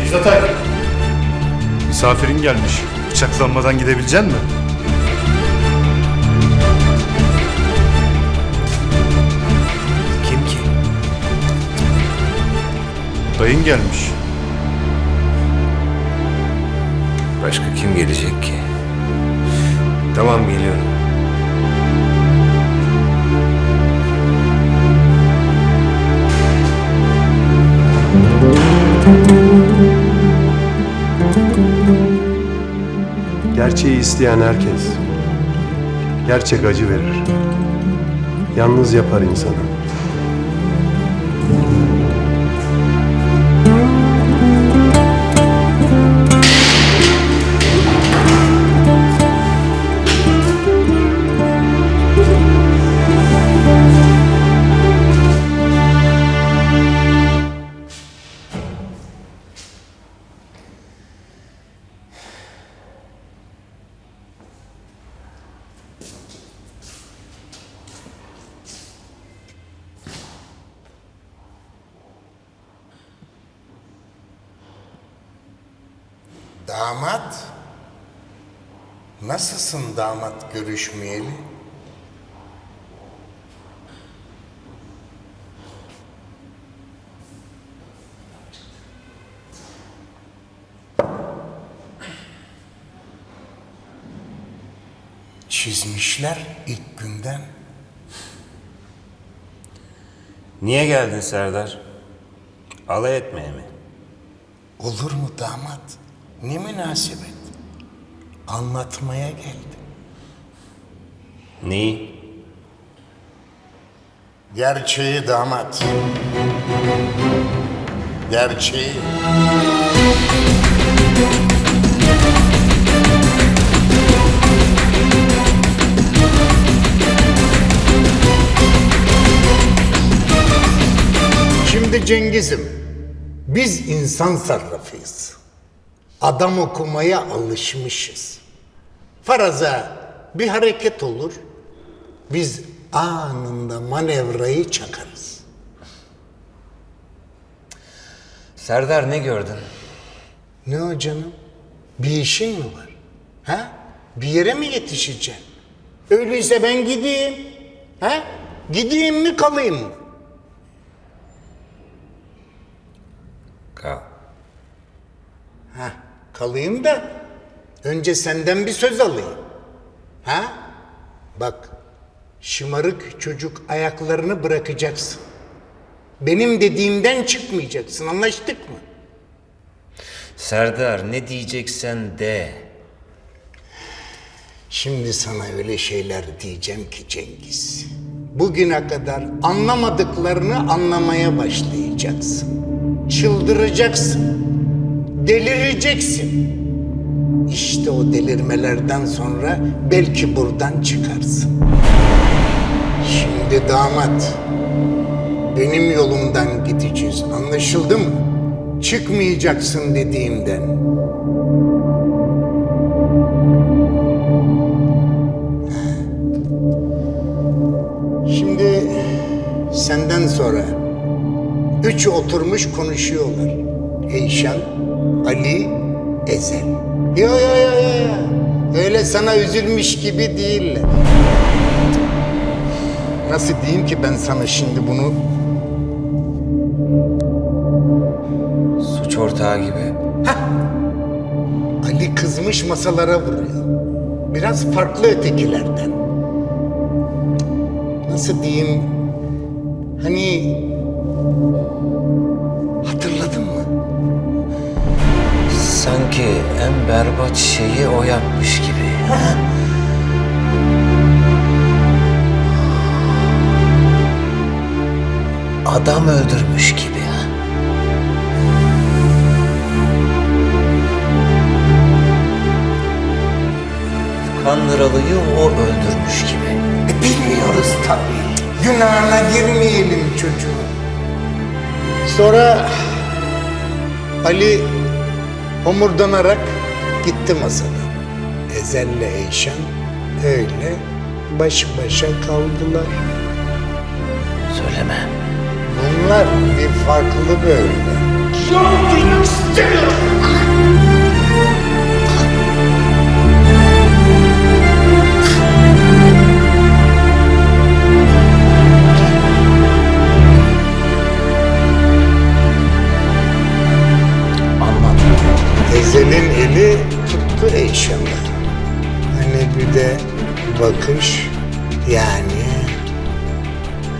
Cengiz Atay. Misafirin gelmiş. Bıçaklanmadan gidebilecek mi? Kim ki? Dayın gelmiş. Başka kim gelecek ki? Tamam geliyorum. Gerçeği isteyen herkes. Gerçek acı verir. Yalnız yapar insanı. Damat? Nasılsın damat görüşmeyeli? Çizmişler ilk günden. Niye geldin Serdar? Alay etmeye mi? Olur mu damat? Ne münasebet? Anlatmaya geldim. Neyi? Gerçeği damat. Gerçeği. Şimdi Cengiz'im, biz insan sarrafıyız. Adam okumaya alışmışız. Faraza bir hareket olur, biz anında manevrayı çakarız. Serdar ne gördün? Ne o canım? Bir işin mi var? Ha? Bir yere mi yetişeceksin? Öyleyse ben gideyim. Ha? Gideyim mi kalayım mı? Kal. Ha? Kalayım da önce senden bir söz alayım. Ha? Bak şımarık çocuk ayaklarını bırakacaksın. Benim dediğimden çıkmayacaksın anlaştık mı? Serdar ne diyeceksen de. Şimdi sana öyle şeyler diyeceğim ki Cengiz. Bugüne kadar anlamadıklarını anlamaya başlayacaksın. Çıldıracaksın. Delireceksin. İşte o delirmelerden sonra belki buradan çıkarsın. Şimdi damat, benim yolumdan gideceğiz. Anlaşıldı mı? Çıkmayacaksın dediğimden. Şimdi senden sonra üç oturmuş konuşuyorlar. Eyşan, Ali, Ezel. Yo yo yo yo. Öyle sana üzülmüş gibi değiller. Nasıl diyeyim ki ben sana şimdi bunu? Suç ortağı gibi. Ali kızmış masalara vuruyor. Biraz farklı ötekilerden. Nasıl diyeyim? Hani Sanki en berbat şeyi o yapmış gibi. Adam öldürmüş gibi. Kandıralı'yı o öldürmüş gibi. E, bilmiyoruz tabii. Günahına girmeyelim çocuğun. Sonra Ali homurdanarak gitti masada. Ezel'le Eyşan öyle baş başa kaldılar. Söyleme. Bunlar bir farklı böyle. Duymak istemiyorum. Yani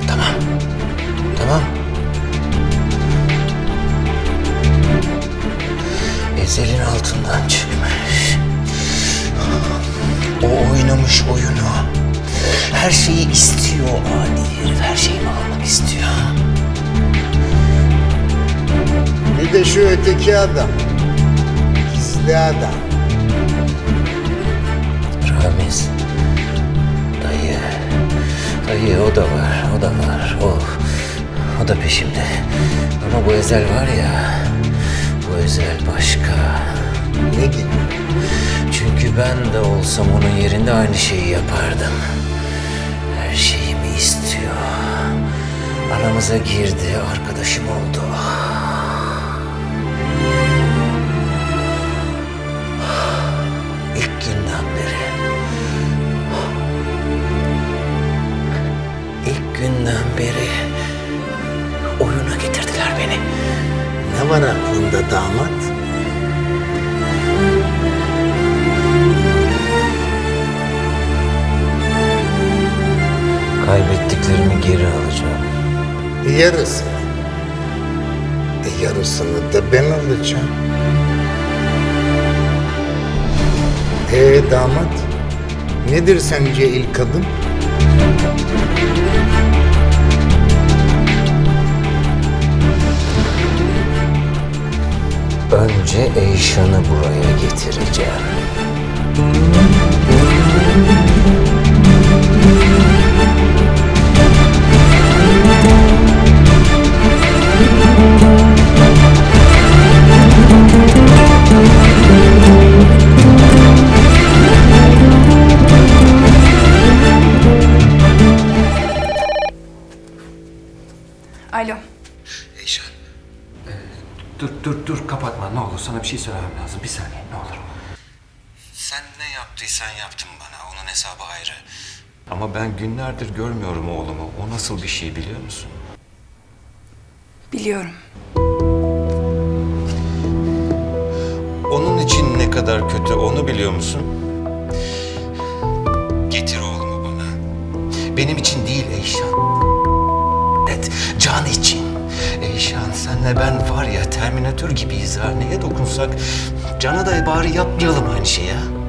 Tamam. Tamam. Ezelin altından çıkmış. O oynamış oyunu. Her şeyi istiyor adi herif. Her şeyimi almak istiyor. bir de şu öteki adam. Gizli adam. Ramiz. Dayı o da var. O da var. O. O da peşimde. Ama bu Ezel var ya. Bu Ezel başka. Ne gibi? Çünkü ben de olsam onun yerinde aynı şeyi yapardım. Her şeyimi istiyor. Aramıza girdi, arkadaşım oldu. Günden beri oyuna getirdiler beni. Ne var aklında damat? Kaybettiklerimi geri alacağım. Yarısını. E yarısını da ben alacağım. Ee damat, nedir sence ilk adım? Önce Eyşan'ı buraya getireceğim. Sana bir şey söylemem lazım bir saniye ne olur. Sen ne yaptıysan yaptın bana onun hesabı ayrı. Ama ben günlerdir görmüyorum oğlumu. O nasıl bir şey biliyor musun? Biliyorum. Onun için ne kadar kötü onu biliyor musun? Getir oğlumu bana. Benim için değil Eyşan. Evet, can için. Eyşan senle ben var ya Terminatör gibiyiz ha. Neye dokunsak cana da bari yapmayalım aynı şeyi ha.